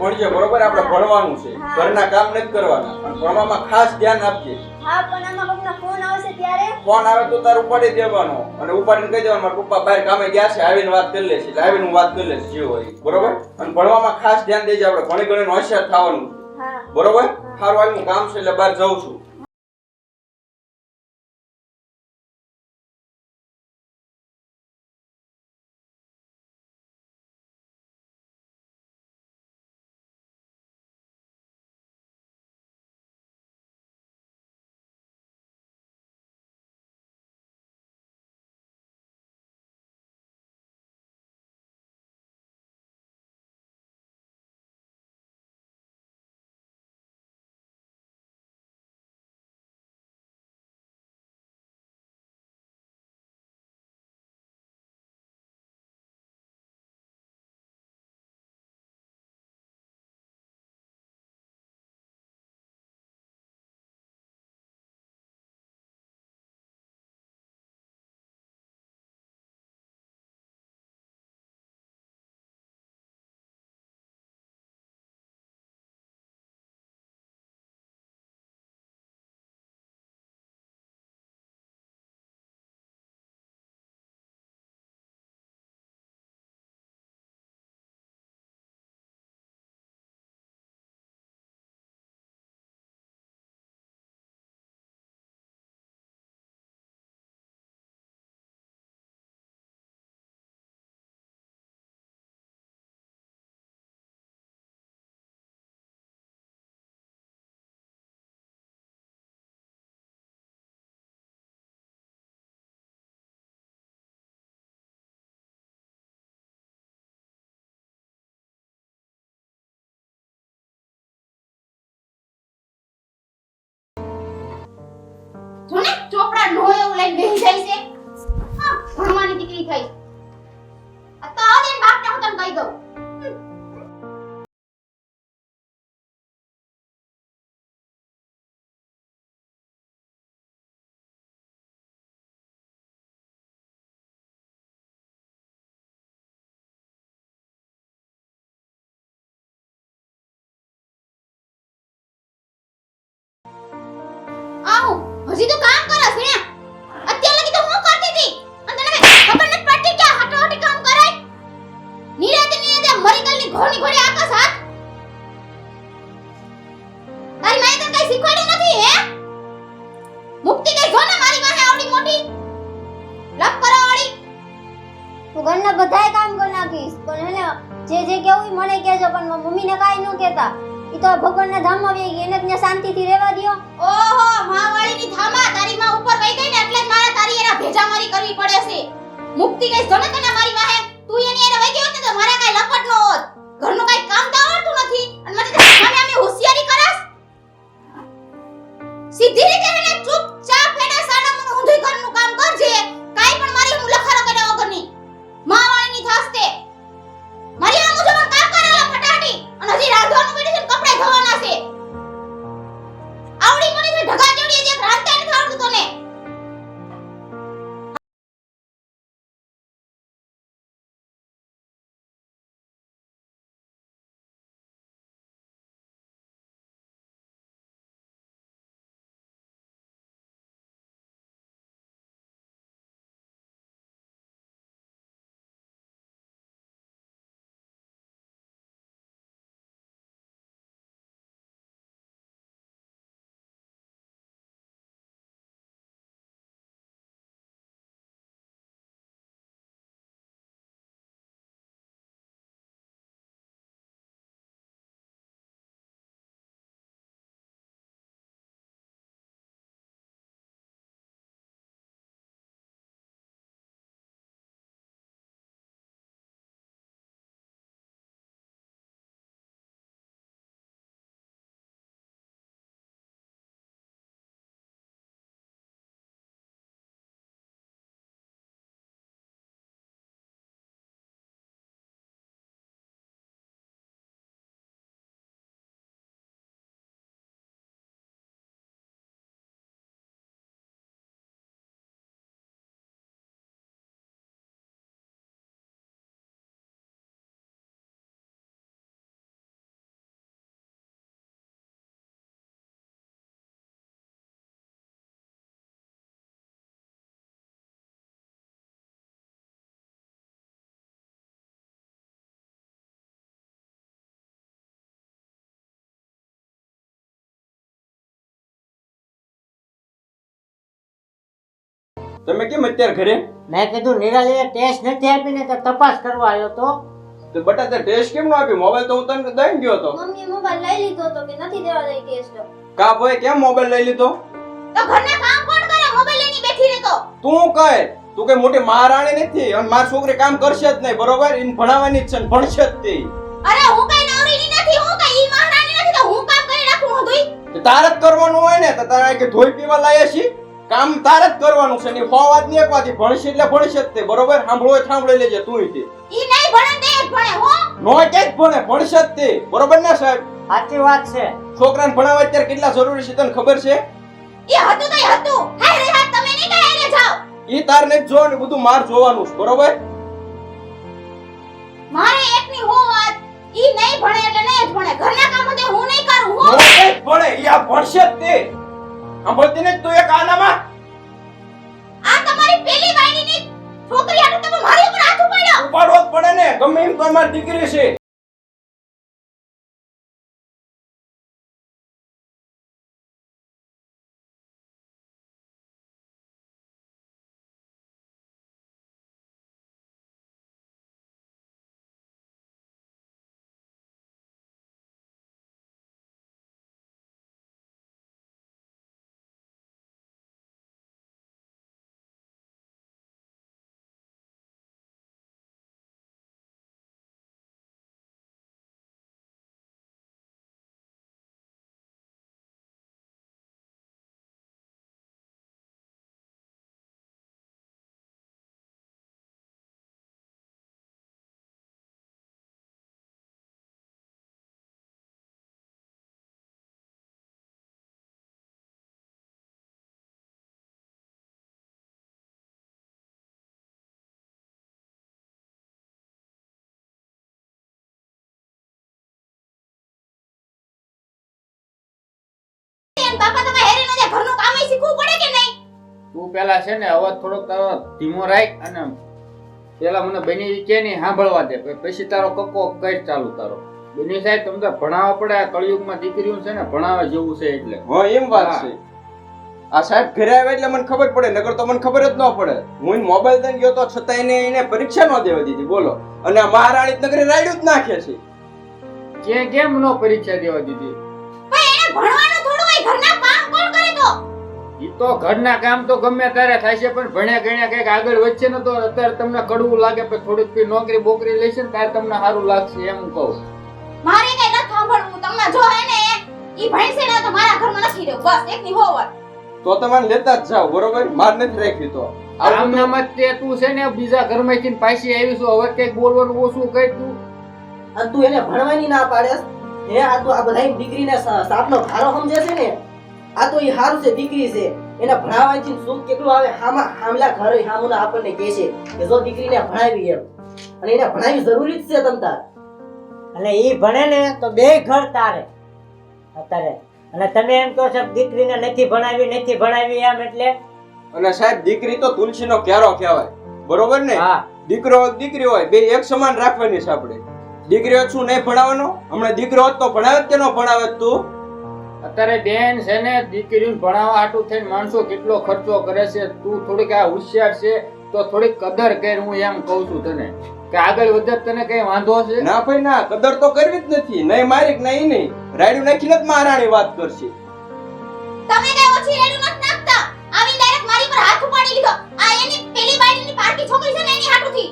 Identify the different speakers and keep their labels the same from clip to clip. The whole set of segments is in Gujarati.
Speaker 1: ભણજે બરોબર? આપણે ભણવાનું છે. ઘરના કામ નથી કરવાના. પણ ભણવામાં ખાસ ધ્યાન આપજે.
Speaker 2: હા પણ આમાં કોકનો ફોન આવશે ત્યારે?
Speaker 1: ફોન આવે તો તારું ઉપાડી દેવાનો. અને ઉપાડીને કહી દેવાનું મારા પપ્પા બહાર કામે ગયા છે આવીને વાત કરી લેશે. એટલે આવીને હું વાત કરી લઈશ જે હોય બરોબર? અને ભણવામાં ખાસ ધ્યાન દેજે આપણે ભણી ગણીને હોશિયાર થવાનું. બરોબર? સારું આવ્યું કામ છે એટલે બહાર જઉં છું.
Speaker 3: ભણવાની દીકરી થઈ. આ તો આને બાપને હું તને આવું, હજી તો કામ કરે છે હું
Speaker 2: ઘરના બધાય કામ કરી નાખીશ. પણ એને જે જે કેવું મને કહેજો, પણ મમ્મીને કાંઈ ન કહેતા. ઈ તો ભગવાનના ધામમાં વહી ગઈ, એને ત્યાં શાંતિથી રહેવા દ્યો.
Speaker 3: ઓહો, માવાળીની થામા તારી માં ઉપર વઈ ગઈ ને, એટલે જ મારે તારી એના ભેજામારી કરવી પડે છે. મુક્તિ કઈ જો તને મારી વાહે. તું એની એને વઈ ગયો ને તો મારા કઈ લપટ ન હોત. ઘરનું કઈ કામ તો
Speaker 1: તમે કેમ અત્યારે ઘરે?
Speaker 4: મેં કીધું નિરાલીએ ટેસ્ટ નથી આપીને તો તપાસ કરવા આવ્યો તો.
Speaker 1: તો બટા તે ટેસ્ટ કેમ નો આપ્યો? મોબાઈલ તો હું તને દઈને ગયો હતો.
Speaker 2: મમ્મી મોબાઈલ લઈ લીધો તો કે નથી દેવા દઈ ટેસ્ટ
Speaker 1: કા ભાઈ કેમ મોબાઈલ લઈ લીધો?
Speaker 3: તો ઘરના કામ કોણ કરે? મોબાઈલ લઈને બેઠી રહેતો
Speaker 1: તું કહે તું કઈ મોટી મહારાણી નથી? અને માર છોકરી કામ કરશે જ નહીં બરોબર? એને ભણાવવાની જ છે ને ભણશે જ તે.
Speaker 3: અરે હું કઈ નવરીની નથી હું કઈ ઈ મહારાણી નથી તો હું કામ કરી રાખું હું ધોઈ
Speaker 1: તારે જ કરવાનું હોય ને તો તારે કે ધોઈ પીવા લાયા છી કામ તારે જ કરવાનું છે ની સો વાતની એક વાત ભણશે એટલે ભણશે જ તે બરોબર? સાંભળો સાંભળી લેજે તું તે.
Speaker 3: ઈ નહીં ભણે તે ભણે હો?
Speaker 1: નો કે જ ભણે ભણશે જ તે. બરોબર ને સાહેબ?
Speaker 4: સાચી વાત છે.
Speaker 1: છોકરાને ભણાવવા અત્યારે કેટલા જરૂરી છે તને ખબર છે?
Speaker 3: ઈ હતું તો હતું. હાય રે હાય તમે નહીં કઈ રે જાઓ.
Speaker 1: ઈ તારને જ જો ને બધું માર જોવાનું છે બરોબર?
Speaker 3: મારે એકની હો વાત ઈ નહીં ભણે એટલે નહીં જ ભણે. ઘરના કામ હું નહીં કરું
Speaker 1: નો
Speaker 3: હું
Speaker 1: ભણે ઈ આ ભણશે જ તે. સાંભળતી ને તું એક આનામાં?
Speaker 3: આ તમારી પેલી વાયડીની છોકરી હાટુ તમે મારી ઉપર હાથ ઉપાડ્યો.
Speaker 1: ઉપાડવો જ પડે ને. ગમે એમ તો મારી દીકરી છે.
Speaker 5: પેલા છે ને અવાજ થોડોક તારો ધીમો રાખ અને પેલા મને બની કે નહીં સાંભળવા દે. પછી- પછી તારો કક્કો કઈ ચાલુ તારો. બની સાહેબ તમને ભણાવવા પડે. આ કળિયુગમાં દીકરીઓ છે ને ભણાવવા જેવું છે એટલે.
Speaker 1: હા એમ વાત. છે. આ સાહેબ ઘરે આવ્યા એટલે મને ખબર પડે નગર તો મને ખબર જ ન પડે. હું મોબાઈલ દઈને ગયો તો છતાં એને એને પરીક્ષા ન દેવા દીધી. બોલો. અને આ મહારાણી નગરે રાડ્યું જ નાખે છે.
Speaker 5: કે કેમ નો પરીક્ષા દેવા દીધી?
Speaker 3: પણ એને ભણવાનું થોડું હોય ઘરના કામ કોણ કરે તો?
Speaker 5: ઈ તો ઘરના કામ તો ગમે ત્યારે થાય છે પણ ભણ્યા ગણ્યા કંઈક આગળ વધશે ને તો અત્યારે તમને કડવું લાગે પણ થોડીક નોકરી બોકરી લેશે ને ત્યારે તમને સારું લાગશે એમ કહું.
Speaker 3: મારે કઈ નથી સાંભળવું. તમને જો હે ને ઈ ભણશે ને તો મારા ઘરમાં નથી રહેવું બસ એકની હો વાત
Speaker 1: તો તમારે લેતા જ જાવ બરોબર? માર નથી રાખી તો.
Speaker 5: જ તે તું છે ને બીજા ઘરમાંથી ને પાછી આવી છું હવે કંઈક બોલવાનું ઓછું કઈ તું.
Speaker 6: અને તું એને ભણવાની ના પાડે. હે આ તો આ બધાય દીકરીને સાપનો ભારો સમજે છે ને? આ તો એ હારું છે દીકરી છે. એને ભણાવવાથી સુખ કેટલું આવે હામા હામલા ઘરે હામુના આપણને કહે છે કે જો દીકરીને ભણાવી એમ અને એને ભણાવી જરૂરી જ છે તમ તાર.
Speaker 4: અને એ ભણે ને તો બે ઘર તારે. અત્યારે. અને તમે એમ કહો છો દીકરીને નથી ભણાવી નથી ભણાવી એમ એટલે?
Speaker 1: અને સાહેબ દીકરી તો તુલસીનો ક્યારો કહેવાય. બરોબર ને?
Speaker 4: હા.
Speaker 1: દીકરો દીકરી હોય બે એક સમાન રાખવાની છે આપણે. દીકરીઓ શું નહીં ભણાવવાનો? હમણાં દીકરો હોત તો ભણાવે કે ન ભણાવે તું?
Speaker 5: અત્યારે બેન છે ને દીકરીને ભણાવવા આટું થઈને માણસો કેટલો ખર્ચો કરે છે તું થોડીક આ હોશિયાર છે તો થોડીક કદર કર હું એમ કહું છું તને. કે આગળ વધે તને કઈ વાંધો છે
Speaker 1: ના ભાઈ ના કદર તો કરવી જ નથી. નહીં મારી નહીં નહીં રાયડું નાખીને જ મહારાણી વાત કરશે.
Speaker 3: તમે કઈ ઓછી રાયડું નથી નાખતા? આવી ડાયરેક્ટ મારી પર હાથ ઉપાડી લીધો. આ એની પેલી બાઈની પારકી છોકરી છે ને એની હાટુથી.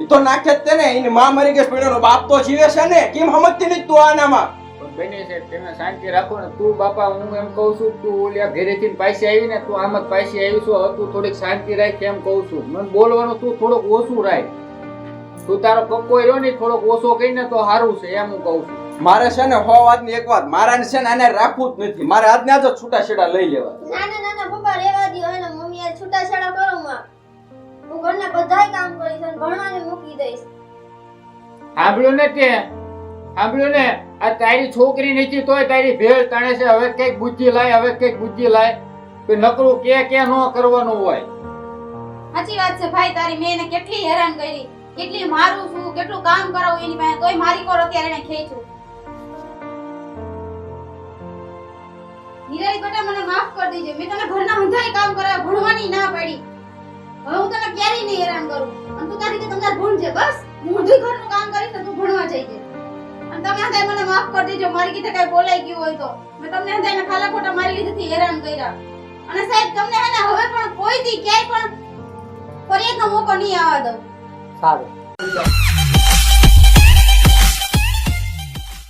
Speaker 1: ઈ તો નાખે જ તે ને. એની માં મરી ગઈ પીડ્યો બાપ તો જીવે છે ને. કેમ સમજતી નથી તું આનામાં?
Speaker 5: બની છે તમે શાંતિ રાખો ને તું બાપા હું એમ કહું છું તું ઓલી ઘરેથી પાછી આવી ને તું આમ જ પાછી આવી છું તું થોડીક શાંતિ રાખ એમ કહું છું. મને બોલવાનું તું થોડુંક ઓછું રાખ. તું તારો કક્કો રહ્યો ને થોડોક ઓછો કહીને તો સારું છે એમ હું કહું છું.
Speaker 1: મારે છે ને હો વાતની એક વાત મારાને છે ને આને રાખવું જ નથી. મારે આજને આજ જ છૂટા છેડા લઈ લેવા.
Speaker 2: નાના નાના પપ્પા રેવા દો અને મમ્મી યાર છૂટાછેડા કરો માં હું ઘરના બધાય કામ કરીશ અને ભણવાને મૂકી દઈશ.
Speaker 5: સાંભળ્યું ને તે? સાંભળ્યું ને? આ તારી છોકરી નીચી તોય તારી ભેળ તાણે છે. હવે કંઈક બુદ્ધિ લાય, હવે કંઈક બુદ્ધિ લાય. કે નકરું કે કે ન કરવાનું હોય.
Speaker 3: સાચી વાત છે ભાઈ, તારી મેં એને કેટલી હેરાન કરી. કેટલી મારું છું, કેટલું કામ કરાવું એની પાસે, તોય મારી કોર અત્યારે એને ખેંચું. નિરાઈ બેટા, મને માફ કરી દેજે. મેં તને ઘરના બધાય કામ કરાવ્યા, ભણવાની ના પડી. હવે હું તને ક્યારેય નહીં હેરાન કરું. અને તું તારી કે તમને છે, બસ. હું ઘરનું કામ કરીશ ને તું ભણવા જઈ અને તમે હદાય મને માફ કરી દેજો, મારી કીધે કઈ બોલાઈ ગયું હોય તો. મેં તમને હંધાય ખાલા ખોટા મારી લીધેથી હેરાન કર્યા. અને સાહેબ, તમને હે ને હવે પણ કોઈ દી ક્યાંય પણ ફરિયાદનો મોકો નહીં આવવા દઉં
Speaker 4: સારું.